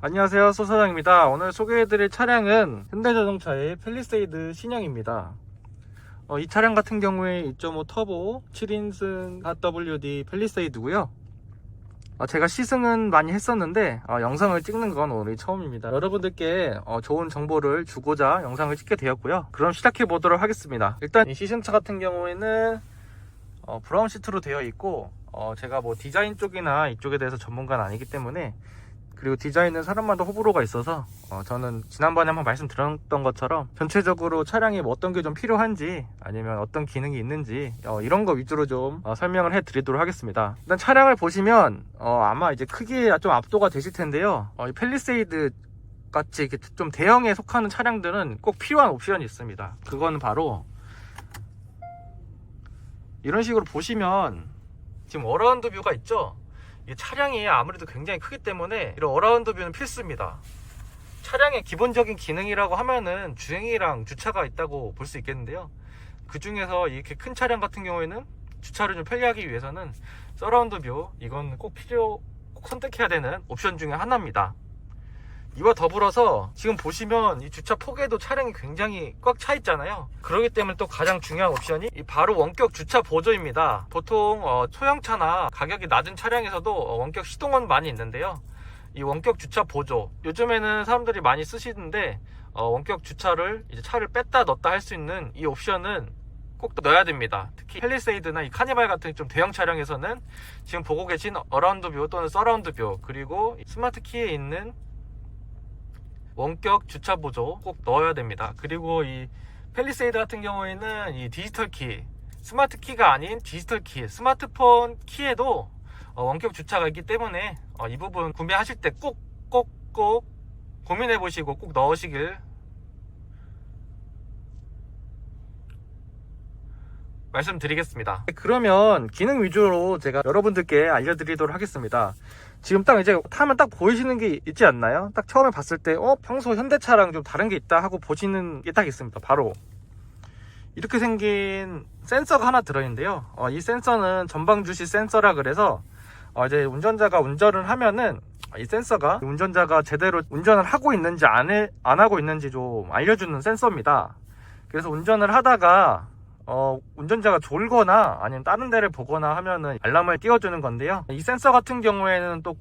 안녕하세요 소사장입니다. 오늘 소개해드릴 차량은 현대자동차의 펠리세이드 신형입니다. 어, 이 차량 같은 경우에 2.5 터보 7인승 4WD 펠리세이드고요. 어, 제가 시승은 많이 했었는데 어, 영상을 찍는 건 오늘 처음입니다. 여러분들께 어, 좋은 정보를 주고자 영상을 찍게 되었고요. 그럼 시작해 보도록 하겠습니다. 일단 이 시승차 같은 경우에는 어, 브라운 시트로 되어 있고 어, 제가 뭐 디자인 쪽이나 이쪽에 대해서 전문가는 아니기 때문에 그리고 디자인은 사람마다 호불호가 있어서 어, 저는 지난번에 한번 말씀드렸던 것처럼 전체적으로 차량에 뭐 어떤 게 좀 필요한지 아니면 어떤 기능이 있는지 어, 이런 거 위주로 좀 어, 설명을 해 드리도록 하겠습니다. 일단 차량을 보시면 어, 아마 이제 크기에 좀 압도가 되실 텐데요. 어, 이 펠리세이드 같이 좀 대형에 속하는 차량들은 꼭 필요한 옵션이 있습니다. 그거는 바로 이런 식으로 보시면 지금 어라운드 뷰가 있죠? 이 차량이 아무래도 굉장히 크기 때문에 이런 어라운드 뷰는 필수입니다. 차량의 기본적인 기능이라고 하면은 주행이랑 주차가 있다고 볼 수 있겠는데요. 그 중에서 이렇게 큰 차량 같은 경우에는 주차를 좀 편리하기 위해서는 서라운드 뷰 이건 꼭 필요 꼭 선택해야 되는 옵션 중에 하나입니다. 이와 더불어서 지금 보시면 이 주차 폭에도 차량이 굉장히 꽉 차 있잖아요. 그렇기 때문에 또 가장 중요한 옵션이 이 바로 원격 주차 보조입니다. 보통 어, 소형차나 가격이 낮은 차량에서도 어, 원격 시동은 많이 있는데요. 이 원격 주차 보조 요즘에는 사람들이 많이 쓰시는데 어, 원격 주차를 이제 차를 뺐다 넣었다 할 수 있는 이 옵션은 꼭 넣어야 됩니다. 특히 펠리세이드나 이 카니발 같은 좀 대형 차량에서는 지금 보고 계신 어라운드 뷰 또는 서라운드 뷰 그리고 스마트 키에 있는 원격 주차 보조 꼭 넣어야 됩니다. 그리고 이 펠리세이드 같은 경우에는 이 디지털 키, 스마트 키가 아닌 디지털 키, 스마트폰 키에도 어, 원격 주차가 있기 때문에 어, 이 부분 구매하실 때 꼭 꼭 꼭 고민해 보시고 꼭 넣으시길 말씀드리겠습니다. 그러면 기능 위주로 제가 여러분들께 알려드리도록 하겠습니다. 지금 딱 이제 타면 딱 보이시는 게 있지 않나요? 딱 처음에 봤을 때, 어, 평소 현대차랑 좀 다른 게 있다 하고 보시는 게 딱 있습니다. 바로. 이렇게 생긴 센서가 하나 들어있는데요. 어, 이 센서는 전방 주시 센서라 그래서, 어, 이제 운전자가 운전을 하면은, 이 센서가 운전자가 제대로 운전을 하고 있는지 안, 해, 안 하고 있는지 좀 알려주는 센서입니다. 그래서 운전을 하다가, 어, 운전자가 졸거나 아니면 다른 데를 보거나 하면은 알람을 띄워주는 건데요. 이 센서 같은 경우에는 또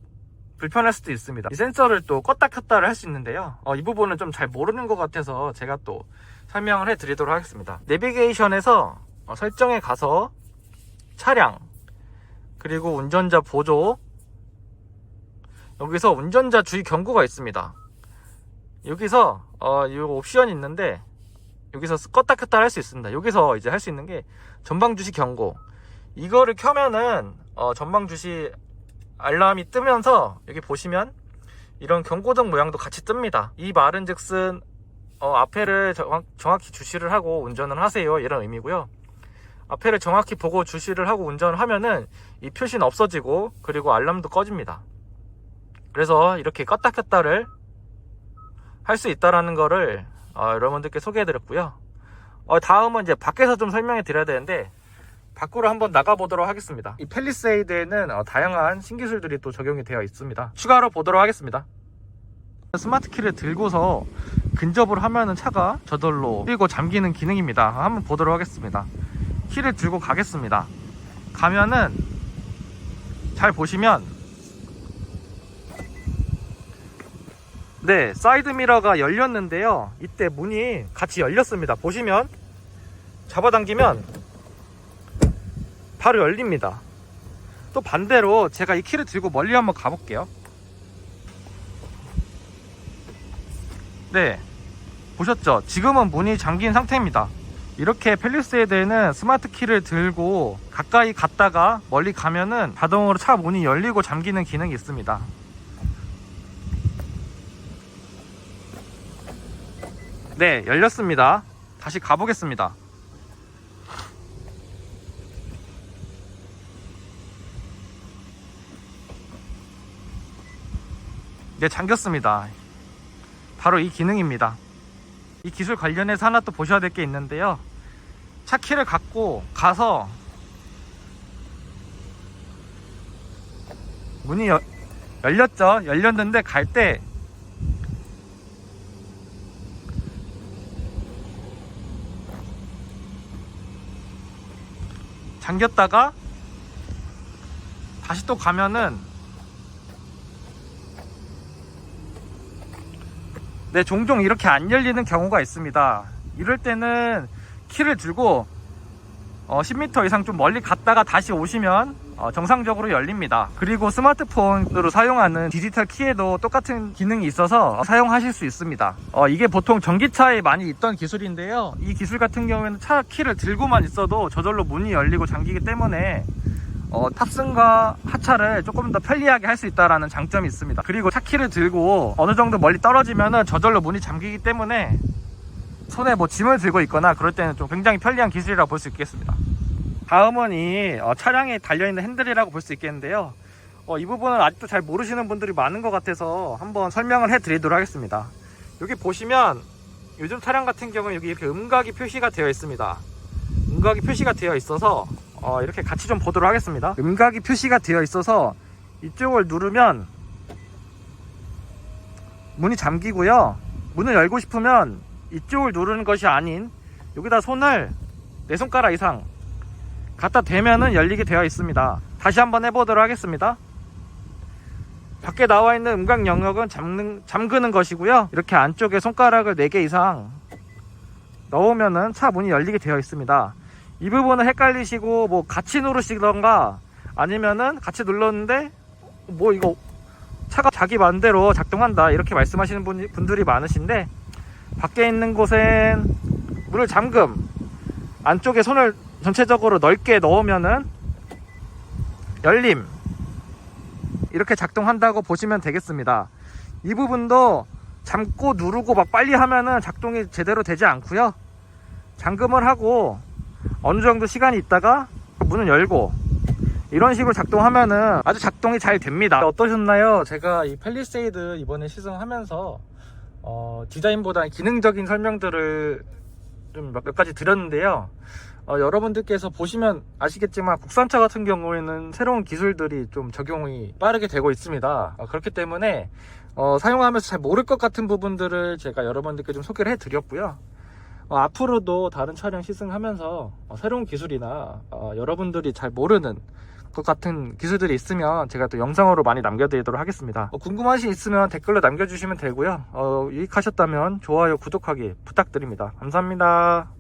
불편할 수도 있습니다. 이 센서를 또 껐다 켰다를 할 수 있는데요. 어, 이 부분은 좀 잘 모르는 것 같아서 제가 또 설명을 해 드리도록 하겠습니다. 내비게이션에서 어, 설정에 가서 차량, 그리고 운전자 보조, 여기서 운전자 주의 경고가 있습니다. 여기서 어, 이 옵션이 있는데 여기서 껐다 켰다 할 수 있습니다. 여기서 이제 할 수 있는 게 전방 주시 경고. 이거를 켜면은 어, 전방 주시 알람이 뜨면서 여기 보시면 이런 경고등 모양도 같이 뜹니다. 이 말은즉슨 어, 앞에를 정확, 정확 히 주시를 하고 운전을 하세요 이런 의미고요. 앞에를 정확히 보고 주시를 하고 운전을 하면은 이 표시는 없어지고 그리고 알람도 꺼집니다. 그래서 이렇게 껐다 켰다를 할 수 있다라는 거를 어, 여러분들께 소개해드렸고요. 어, 다음은 이제 밖에서 좀 설명해 드려야 되는데 밖으로 한번 나가보도록 하겠습니다. 이 펠리세이드에는 어, 다양한 신기술들이 또 적용이 되어 있습니다. 추가로 보도록 하겠습니다. 스마트 키를 들고서 근접을 하면은 차가 저절로 뛰고 잠기는 기능입니다. 한번 보도록 하겠습니다. 키를 들고 가겠습니다. 가면은 잘 보시면 네, 사이드 미러가 열렸는데요. 이때 문이 같이 열렸습니다. 보시면 잡아당기면 바로 열립니다. 또 반대로 제가 이 키를 들고 멀리 한번 가볼게요. 네, 보셨죠? 지금은 문이 잠긴 상태입니다. 이렇게 펠리세이드에는 스마트 키를 들고 가까이 갔다가 멀리 가면은 자동으로 차 문이 열리고 잠기는 기능이 있습니다. 네, 열렸습니다. 다시 가보겠습니다. 네, 잠겼습니다. 바로 이 기능입니다. 이 기술 관련해서 하나 또 보셔야 될 게 있는데요. 차 키를 갖고 가서 문이 여- 열렸죠? 열렸는데 갈 때 잠겼다가 다시 또 가면은 네, 종종 이렇게 안 열리는 경우가 있습니다. 이럴 때는 키를 들고 어, 10m 이상 좀 멀리 갔다가 다시 오시면 어, 정상적으로 열립니다. 그리고 스마트폰으로 사용하는 디지털 키에도 똑같은 기능이 있어서 사용하실 수 있습니다. 어, 이게 보통 전기차에 많이 있던 기술인데요. 이 기술 같은 경우에는 차 키를 들고만 있어도 저절로 문이 열리고 잠기기 때문에 어, 탑승과 하차를 조금 더 편리하게 할 수 있다는 장점이 있습니다. 그리고 차 키를 들고 어느 정도 멀리 떨어지면은 저절로 문이 잠기기 때문에 손에 뭐 짐을 들고 있거나 그럴 때는 좀 굉장히 편리한 기술이라고 볼 수 있겠습니다. 다음은 이 어, 차량에 달려있는 핸들이라고 볼 수 있겠는데요. 어, 이 부분은 아직도 잘 모르시는 분들이 많은 것 같아서 한번 설명을 해 드리도록 하겠습니다. 여기 보시면 요즘 차량 같은 경우는 여기 이렇게 음각이 표시가 되어 있습니다. 음각이 표시가 되어 있어서 어, 이렇게 같이 좀 보도록 하겠습니다. 음각이 표시가 되어 있어서 이쪽을 누르면 문이 잠기고요. 문을 열고 싶으면 이쪽을 누르는 것이 아닌 여기다 손을 네 손가락 이상 갖다 대면은 열리게 되어 있습니다. 다시 한번 해보도록 하겠습니다. 밖에 나와 있는 음각 영역은 잠는, 잠그는 것이고요. 이렇게 안쪽에 손가락을 4개 이상 넣으면은 차 문이 열리게 되어 있습니다. 이 부분은 헷갈리시고 뭐 같이 누르시던가 아니면은 같이 눌렀는데 뭐 이거 차가 자기 마음대로 작동한다 이렇게 말씀하시는 분, 분들이 많으신데 밖에 있는 곳엔 문을 잠금 안쪽에 손을 전체적으로 넓게 넣으면은 열림 이렇게 작동한다고 보시면 되겠습니다. 이 부분도 잠고 누르고 막 빨리 하면은 작동이 제대로 되지 않고요. 잠금을 하고 어느 정도 시간이 있다가 문을 열고 이런 식으로 작동하면은 아주 작동이 잘 됩니다. 어떠셨나요? 제가 이 펠리세이드 이번에 시승하면서 어, 디자인보다 기능적인 설명들을 좀 몇 가지 드렸는데요 어, 여러분들께서 보시면 아시겠지만 국산차 같은 경우에는 새로운 기술들이 좀 적용이 빠르게 되고 있습니다 어, 그렇기 때문에 어, 사용하면서 잘 모를 것 같은 부분들을 제가 여러분들께 좀 소개를 해드렸고요 어, 앞으로도 다른 차량 시승하면서 어, 새로운 기술이나 어, 여러분들이 잘 모르는 것 같은 기술들이 있으면 제가 또 영상으로 많이 남겨드리도록 하겠습니다. 어, 궁금하신 있으면 댓글로 남겨주시면 되고요. 어, 유익하셨다면 좋아요, 구독하기 부탁드립니다. 감사합니다.